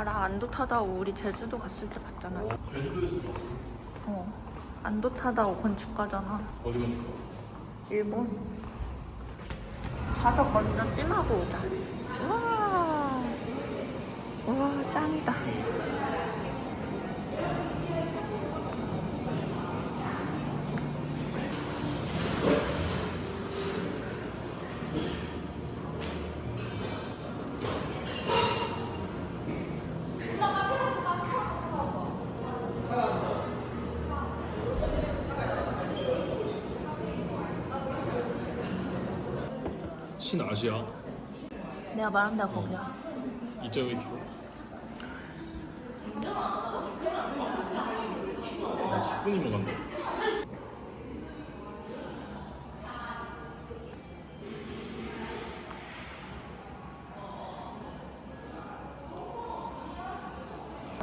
알아 안도 타다오 우리 제주도 갔을 때 봤잖아. 제주도에서 봤어. 어. 안도 타다오 건축가잖아. 어디 건축가? 일본. 가서 먼저 찜하고 오자. 와. 와 짱이다. 신 아시아 내가 말한 데가 거기야. 2.1km. 아, 10분이면 간다.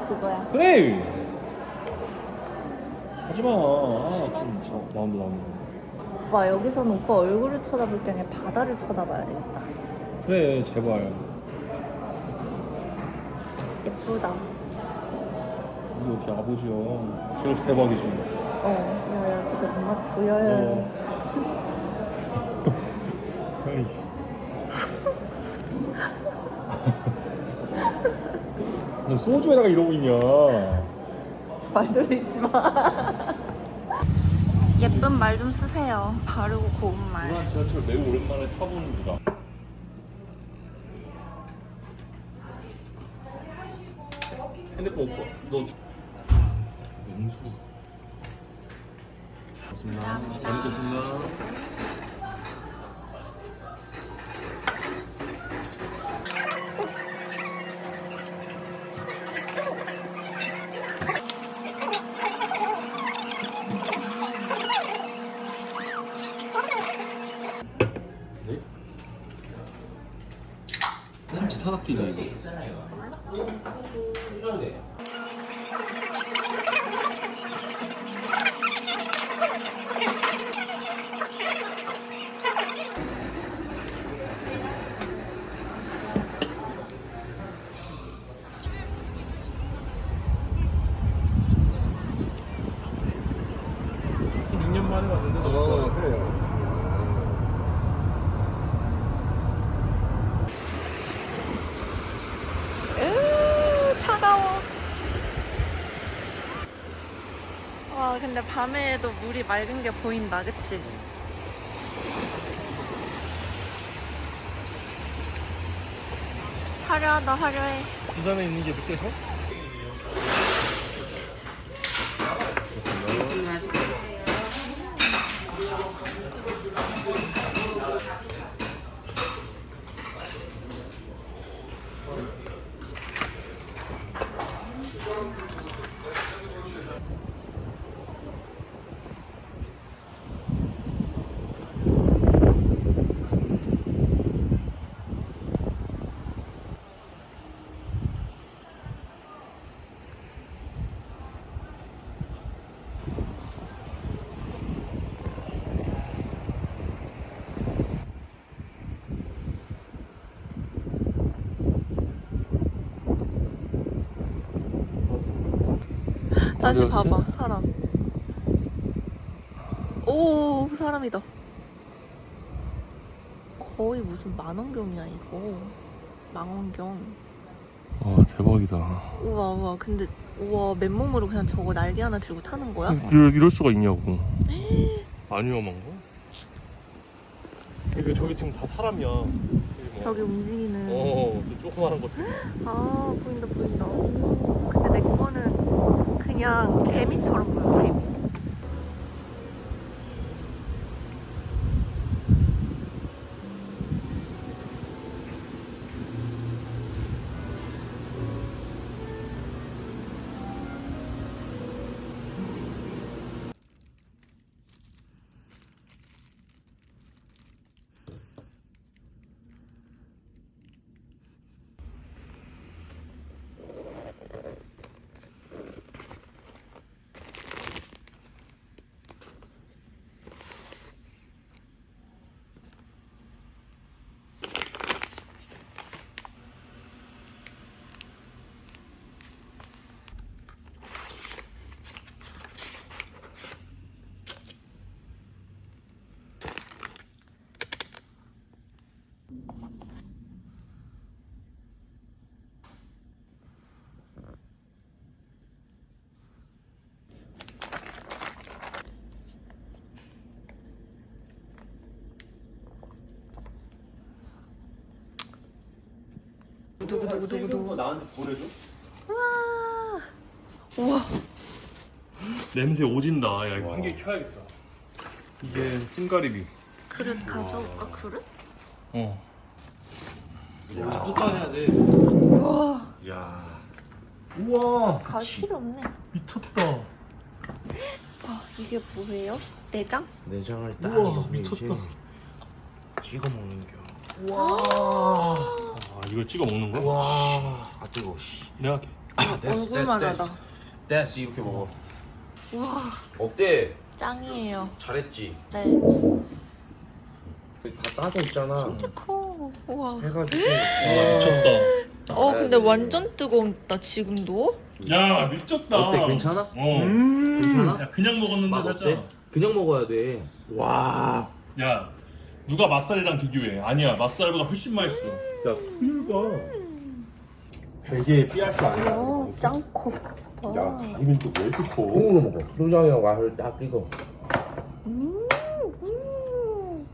그거야. 그래! 하지마. 아, 좀, 어, 나온다, 나온다. 오빠 여기서는 오빠 얼굴을 쳐다볼 게 아니라 바다를 쳐다봐야 되겠다. 그래, 제발. 예쁘다. 이거 어떻게 아버지야. 저렇게 대박이지. 어, 야야, 그때 엄마도 조여야. 어. 아이. 너 소주에다가 이러고 있냐? 말 돌리지 마. 예쁜 말 좀 쓰세요. 바르고 고운 말. 누나 지하철 매우 오랜만에 타보는 누나. 핸드폰 오빠. 너. 사각기네 이거. 한 2년 만에 왔는데 너무 좋아. 그래요. 으, 차가워. 와, 근데 밤에도 물이 맑은 게 보인다, 그치? 화려하다, 화려해. 부산에 있는 게 느껴서? 다시 어디 갔어? 봐봐, 사람. 오, 사람이다. 거의 무슨 만원경이야, 이거. 망원경. 와 대박이다. 우와, 우와. 근데, 우와, 맨몸으로 그냥 저거 날개 하나 들고 타는 거야? 이럴, 이럴 수가 있냐고. 안 위험한 거? 이게 저기 지금 다 사람이야. 뭐. 저기 움직이는. 어, 저 조그마한 것들. 아, 보인다, 보인다. 근데 내 거는 그냥 개미처럼 두구 두구 두구 두구. 나한테 보내줘? 와. 우와. 냄새 오진다. 야 이거 한 개 켜야겠다. 이게 찜가리비. 그릇 가져올까 그릇? 어. 야, 또 짜야 돼. 우와. 야. 우와. 갈 필요 없네. 미쳤다. 아 이게 뭐예요? 내장? 내장을 딱 우와, 미쳤다. 찍어 먹는 겨. 와. 아 이걸 찍어 먹는 거야? 와. 아 뜨거워. 씨. 내가 할게. 아, 얼굴만 하다. 됐어 이렇게 먹어. 우와. 어때? 짱이에요. 잘했지. 네. 다 따져 있잖아. 진짜 커. 우와. 해가지고. 아 미쳤다. 어 근데 완전 뜨겁다 지금도. 야 미쳤다. 어때 괜찮아? 어. 괜찮아? 야 그냥 먹었는데 맛 살짝. 어때? 그냥 먹어야 돼. 와. 야 누가 맛살이랑 비교해? 아니야 맛살보다 훨씬 맛있어. 야, 풀봐. 되게 삐할 거 아니야. 어 짱커. 야, 가리는 또왜 이렇게 커? 콩으로 먹어. 소장이랑 와을 딱 찍어. 음. 음.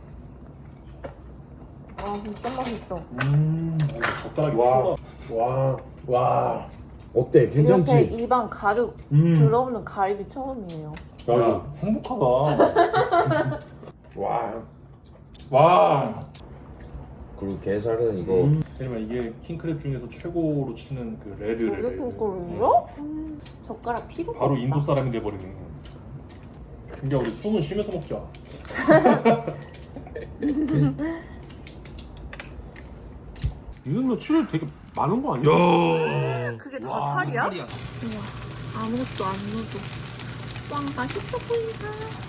아 진짜 맛있어. 음, 젓가락이 와, 크다. 와, 와. 어때? 괜찮지? 이렇게 입안 가득 음, 들어오는 가입이 처음이에요. 야, 이거 행복하다. 와, 와. 그리고 게살은 이거 음. 왜냐면 이게 킹크랩 중에서 최고로 치는 그 레드래. 이게 레드. 콩고루요? 젓가락 필요가 바로 없다. 인도 사람이 돼버리네. 근데 우리 숨은 쉬면서 먹자. 이건 칠 되게 많은 거 아니야? 그게 다 살이야? 우와, 아무것도 안 넣어도 와 맛있어 보인다.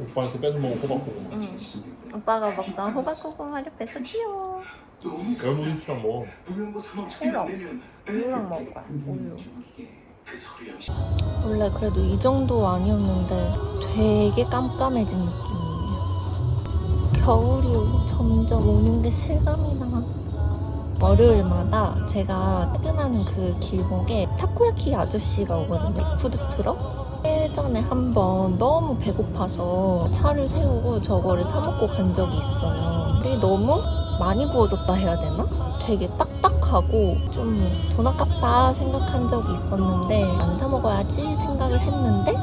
오빠한테 뺏어 먹은 호박 고구마. 응. 오빠가 먹던 호박고구마를 뺏어 귀여워. 열무김치랑 먹어. 싫어. 우유랑 먹을 거야. 우유. 원래 그래도 이 정도 아니었는데 되게 깜깜해진 느낌이에요. 겨울이 오- 점점 오는 게 실감이 나. 월요일마다 제가 퇴근하는 그 길목에 타코야키 아저씨가 오거든요. 푸드트럭. 예전에 한번 너무 배고파서 차를 세우고 저거를 사 먹고 간 적이 있어요. 근데 너무 많이 구워졌다 해야 되나? 되게 딱딱하고 좀 돈 아깝다 생각한 적이 있었는데 안 사 먹어야지 생각을 했는데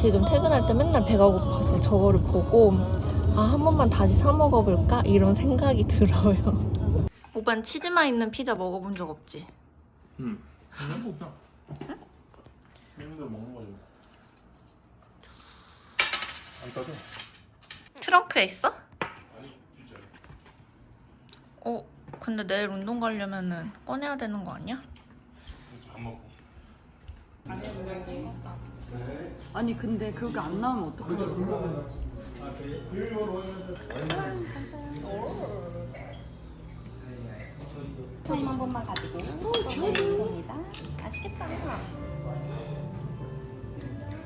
지금 퇴근할 때 맨날 배가 고파서 저거를 보고 아 한 번만 다시 사 먹어볼까 이런 생각이 들어요. 오반 치즈만 있는 피자 먹어본 적 없지? 응. 그냥 먹자. 있는 대로 먹는 거지. 안 따져? 트렁크에 있어? 아니 진짜. 어 근데 내일 운동 가려면은 꺼내야 되는 거 아니야? 안 먹고. 아니 근데 그렇게 안 나오면 어떡하지? 타임 한 번만 가지고 감사합니다. 맛있겠다.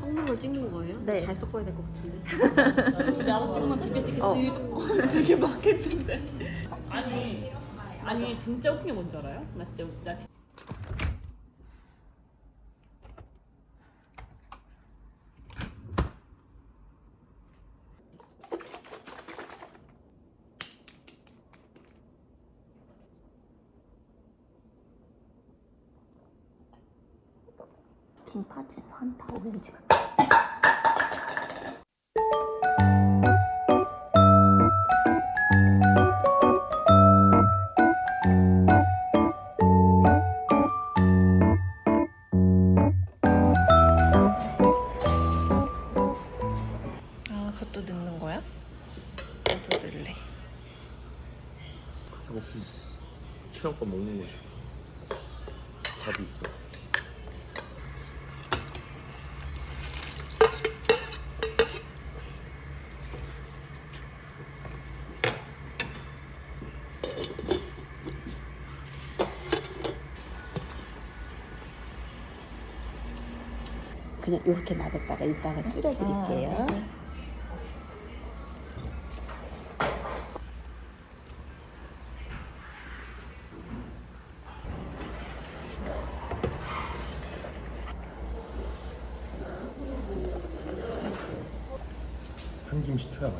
섞는 걸 찍는 거예요? 네. 잘 섞어야 될 것 같은데. 나도 찍으면. 어. 되게 막했는데. 아니 아니 진짜 웃긴 게 뭔지 알아요? 나 진짜 웃- 나 진짜 취향껏 먹는 거지. 답이 있어. 그냥 이렇게 놔뒀다가 이따가 줄여드릴게요. 한김 시켜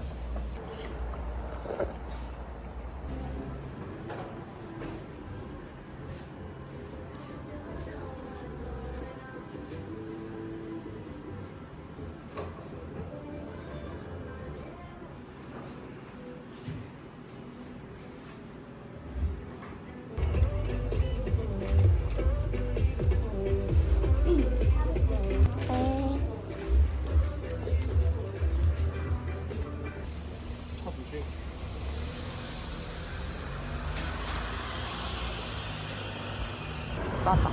싸다.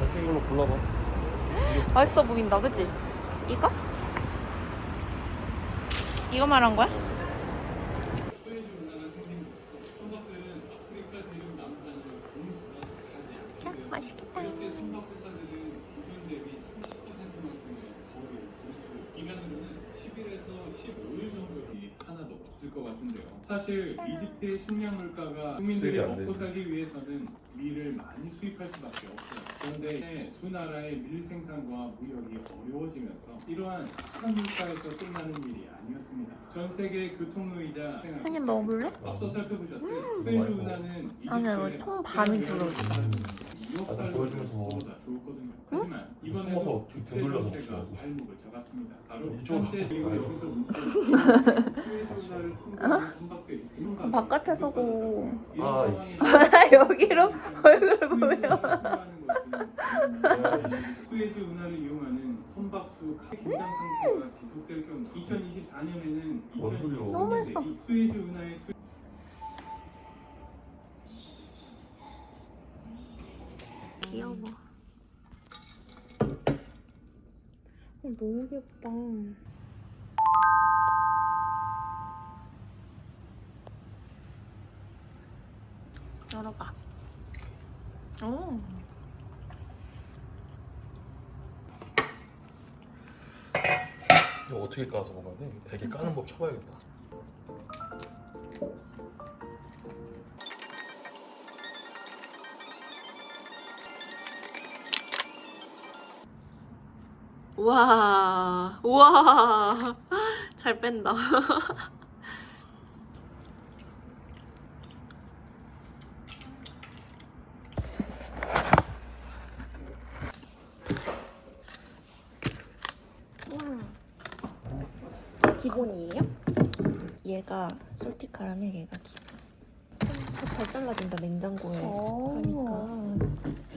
맛있는 걸로 골라봐. 맛있어 보인다, 그치? 이거? 이거 말한 거야? 맛있겠다. 사실 이집트의 식량 물가가 국민들이 먹고. 살기 위해서는 밀을 많이 수입할 수밖에 없어요. 그런데 두 나라의 밀 생산과 무역이 어려워지면서 이러한 한 물가에서 끝나는 일이 아니었습니다. 전 세계 교통로이자 한입 먹어볼래? 앞서 살펴보셨듯 스웨즈 운하는 아니야, 이거 통 반이 들어있다. 아, 좀 보여주면서. 좋거든요. 하지만 이번에는 숨어서 뒤- 뒤돌려서 제가 먹지 말고. 발목을 잡았습니다. 바로 이쪽으로 현재 그리고 가요. 여기서 스웨즈 운하를 통과하는 선박들이 그럼 바깥에서 고. 아, 여기로 얼굴 보면. 스웨즈 운하를 이용하는 선박수 긴장 상태가 지속될 경우 2024년에는 뭔 소리야. 너무 맛있어. 스웨즈 운하의 수 귀여워. 어, 너무 귀엽다. 열어봐. 오. 이거 어떻게 까서 먹어야 돼? 되게 까는 법 쳐봐야겠다. 우와, 우와, 잘 뺀다. 기본이에요? 얘가 솔티카라면 얘가 기본. 어, 잘 잘라진다 냉장고에 오. 하니까.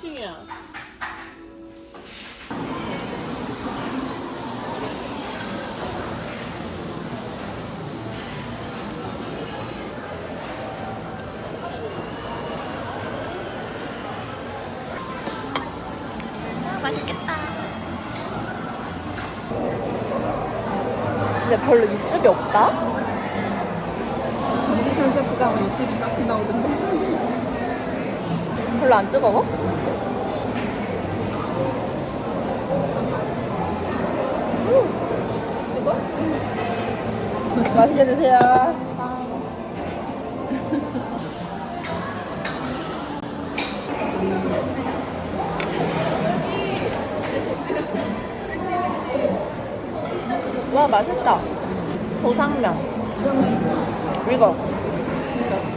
1층이야. 아, 근데 별로 육즙이 없다? 정지선 셰프가 육즙이 나오던데. 별로 안 뜨거워? 맛있게 드세요. 와 맛있다. 도상면. 이거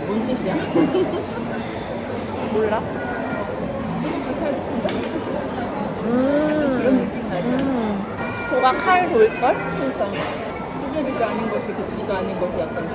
뭔 뜻이야? 몰라? 음. 그런 느낌 나죠? 음. 도가 칼 돌걸? 그러니까 수제비가 아닌 것이 고치가 아닌 것이 약간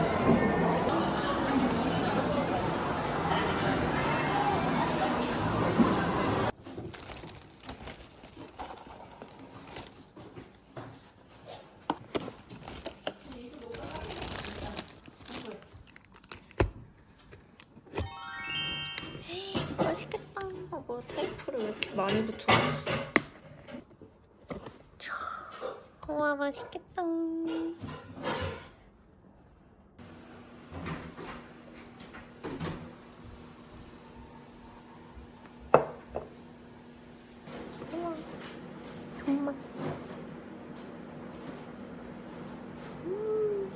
정말. 음,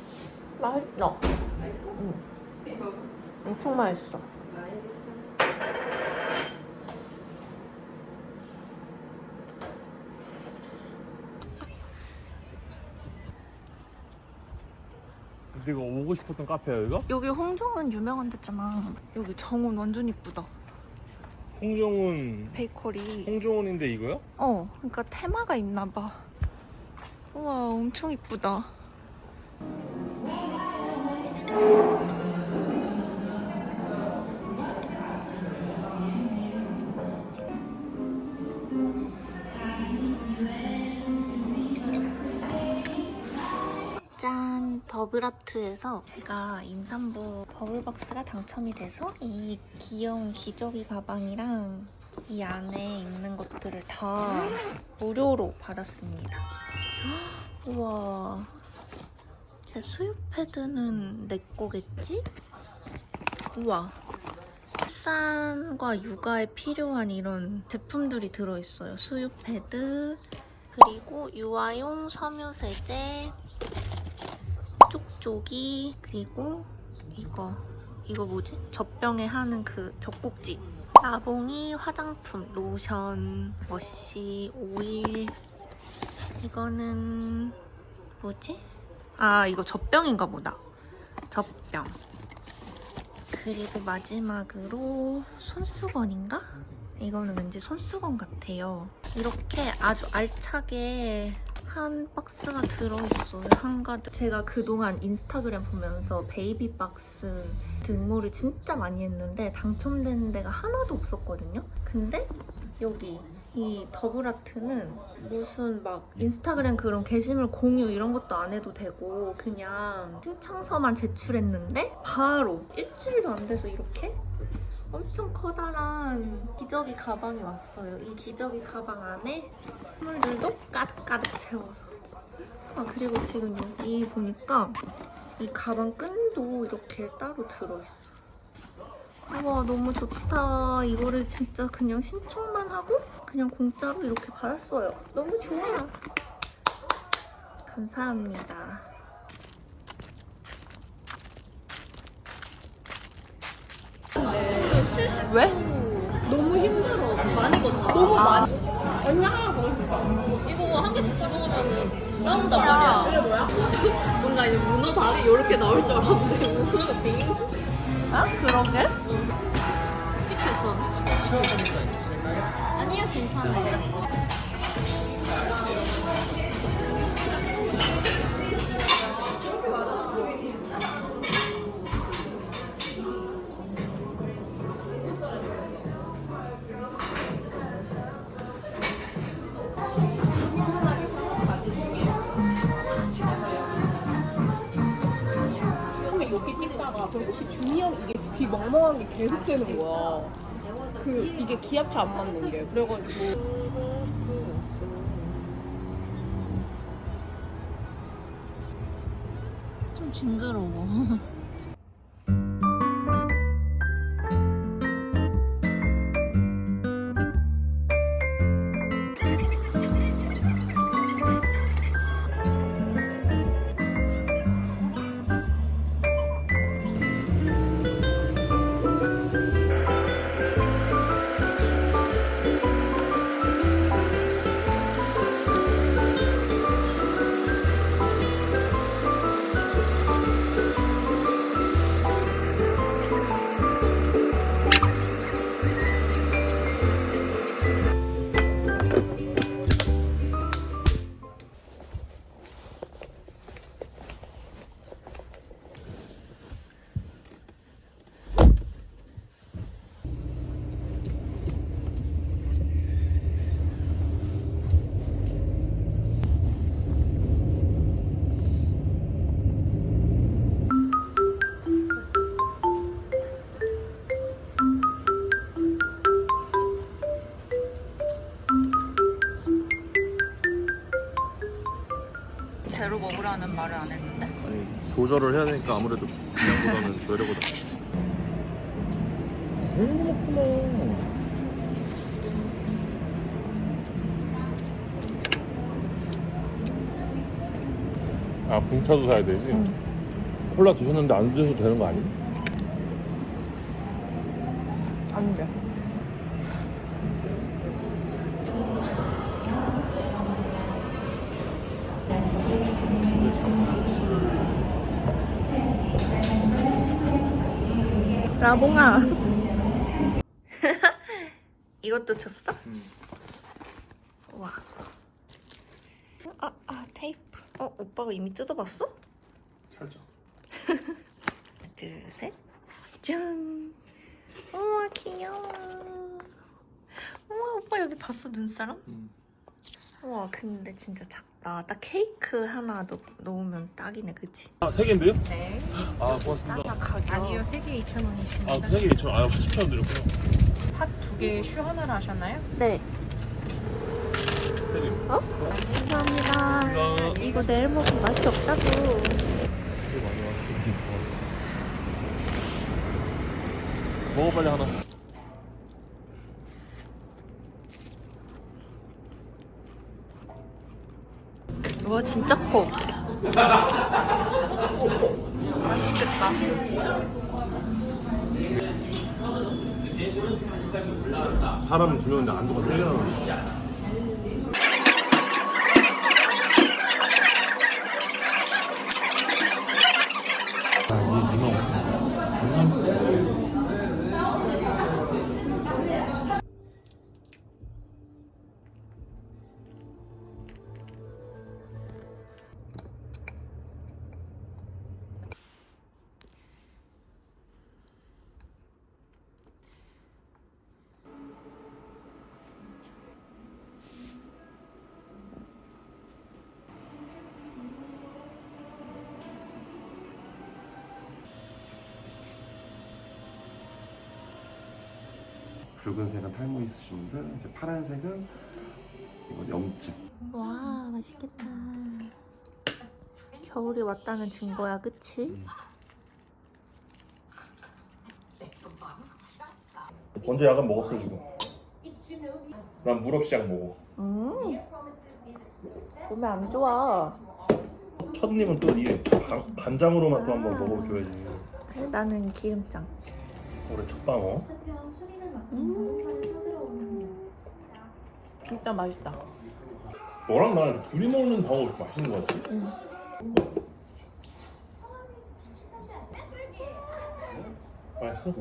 맛있어. 맛있어? 응. 엄청 맛있어. 내가 오고 싶었던 카페야 여기가? 여기 홍정은 유명한 데잖아. 여기 정원 완전 이쁘다. 홍정훈 베이커리. 홍정훈인데 이거야? 어, 그러니까 테마가 있나 봐. 우와, 엄청 이쁘다. 더블아트에서 제가 임산부 더블박스가 당첨이 돼서 이 귀여운 기저귀 가방이랑 이 안에 있는 것들을 다 무료로 받았습니다. 우와 제 수육 패드는 내 거겠지? 우와 출산과 육아에 필요한 이런 제품들이 들어있어요. 수육 패드, 그리고 유아용 섬유 세제, 쪽쪽이, 그리고 이거 이거 뭐지? 젖병에 하는 그 젖꼭지. 나봉이 화장품, 로션, 워시, 오일. 이거는 뭐지? 아 이거 젖병인가 보다. 젖병. 그리고 마지막으로 손수건인가? 이거는 왠지 손수건 같아요. 이렇게 아주 알차게 한 박스가 들어있어요. 한가득. 제가 그동안 인스타그램 보면서 베이비 박스 등모를 진짜 많이 했는데 당첨된 데가 하나도 없었거든요. 근데 여기 이 더블 아트는 무슨 막 인스타그램 그런 게시물 공유 이런 것도 안 해도 되고 그냥 신청서만 제출했는데 바로 일주일도 안 돼서 이렇게 엄청 커다란 기저귀 가방이 왔어요. 이 기저귀 가방 안에 선물들도 가득가득 채워서. 아, 그리고 지금 여기 보니까 이 가방 끈도 이렇게 따로 들어있어. 우와, 너무 좋다. 이거를 진짜 그냥 하고 그냥 공짜로 이렇게 받았어요. 너무 좋아. 감사합니다. 왜? 너무 힘들어. 많이 걷잖아. 너무 많이. 언니 하나 더. 이거 한 개씩 집어오면은 싸운단 말이야. 이게 뭐야? 뭔가 이제 문어 다리 이렇게 나올 줄 알았는데 문어가 빙. 아, 그러게? 시켰어. 아니요, 괜찮아요. 여기 찍다가 결국씩 주니어 이게 귀 멍멍한 게 계속 되는 거야. 그 이게 기압차 안 맞는 게 그래가지고 좀 징그러워. 조절을 해야 되니까 아무래도 그냥보다는 조절해보다 아 붕차도 사야 되지? 콜라 드셨는데 안 드셔도 되는 거 아니야? 안 돼. 라봉아. 이것도 줬어? 와. 아, 아, 테이프. 어, 오빠가 이미 뜯어봤어? 살짝 둘, 셋. 짠. 우와, 귀여워. 우와, 오빠 여기 봤어, 눈사람? 음. 우와, 근데 진짜 작다. 나 딱 케이크 하나 넣, 넣으면 딱이네, 그치? 아, 세 개인데요? 네. 아, 고맙습니다. 짠나 가격. 아니요, 3개 2,000원이십니다. 아, 세 개 2천 원. 아, 10천 원 드렸구나. 팥두 개, 슈 하나를 하셨나요? 네. 세 개. 감사합니다. 감사합니다. 이거 내일 먹으면 맛이 없다고. 이거 많이 와주시고 고맙습니다. 먹어 빨리 하나. 와, 진짜 커. 맛있겠다. 사람은 두 명인데 안주가 세 개나 나와. 아, 이게 2만 붉은색은 탈모 있으신 분들, 이제 파란색은 이거 염증. 와, 맛있겠다. 겨울이 왔다는 증거야, 그치? 먼저 약은 먹었어 지금. 난 물 없이 약 먹어. 음. 몸에 안 좋아. 첫님은 또 이게 간- 간장으로만 또 한번 먹어줘야지. 그래, 나는 기름장. 올해 첫 방어. 진짜 맛있다. 너랑 나랑 둘이 먹는 방어 이렇게 맛있는 거 같지? 맛있어?